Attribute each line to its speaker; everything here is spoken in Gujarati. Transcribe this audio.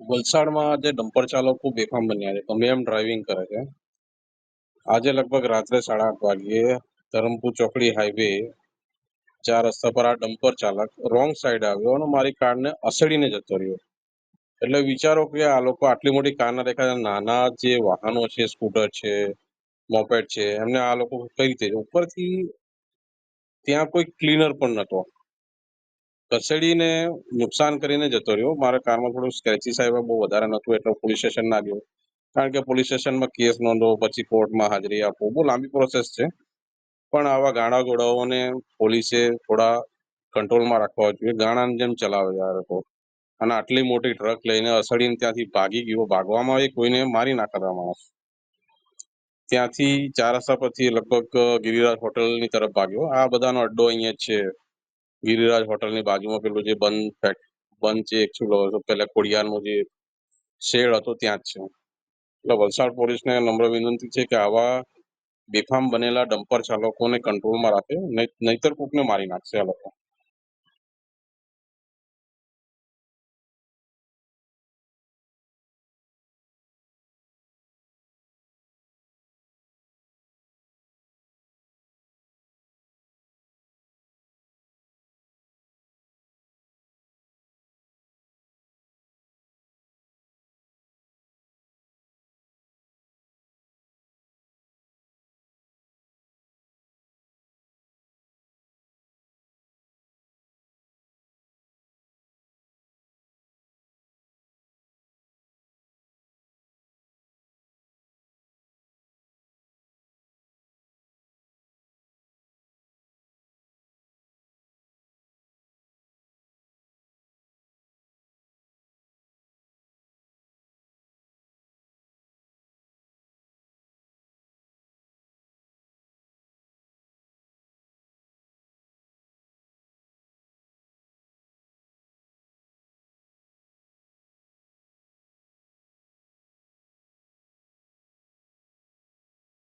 Speaker 1: વલસાડમાં જે ડમ્પર ચાલકો બેફામ બન્યા છે ગમે એમ ડ્રાઇવિંગ કરે છે. આજે લગભગ રાત્રે સાડા આઠ વાગ્યે ધરમપુર ચોકડી હાઈવે ચાર રસ્તા પર આ ડમ્પર ચાલક રોંગ સાઈડ આવ્યો અને મારી કારને અસડીને જતો રહ્યો. એટલે વિચારો કે આ લોકો આટલી મોટી કારના દેખાય નાના જે વાહનો છે, સ્કૂટર છે મોપેડ છે, એમને આ લોકો કઈ રીતે ઉપરથી ત્યાં કોઈ ક્લીનર પણ નતો ઘસેડીને નુકસાન કરીને જતો રહ્યો. મારા કારમાં થોડું સ્ક્રેચીસ આવ્યા, બહુ વધારે નહોતું, એટલે પોલીસ સ્ટેશન ના ગયો. કારણ કે પોલીસ સ્ટેશનમાં કેસ નોંધો, પછી કોર્ટમાં હાજરી આપો. બહુ લાંબી પ્રોસેસ છે. પણ આવા ગાડા ઘોડાઓને પોલીસે થોડા કંટ્રોલમાં રાખવા જોઈએ. ગાણાની જેમ ચલાવે છે આ લોકો. અને આટલી મોટી ટ્રક લઈને અસડીને ત્યાંથી ભાગી ગયો. ભાગવામાં એ કોઈને મારી નાખતા માણસ. ત્યાંથી ચાર રસ્તા પરથી લગભગ ગિરિરાજ હોટલની તરફ ભાગ્યો. આ બધાનો અડ્ડો અહીંયા છે. ગિરિરાજ હોટલની બાજુમાં પેલું જે બંધ ફેક બંધ છે એકચ્યુઅલ પેલા ખોડિયારનો જે શેડ હતો ત્યાં જ છે. એટલે વલસાડ પોલીસને નમ્ર વિનંતી છે કે આવા બેફામ બનેલા ડમ્પર ચાલકોને કંટ્રોલમાં રાખે નહીતર કોકને મારી નાખશે આ લોકો.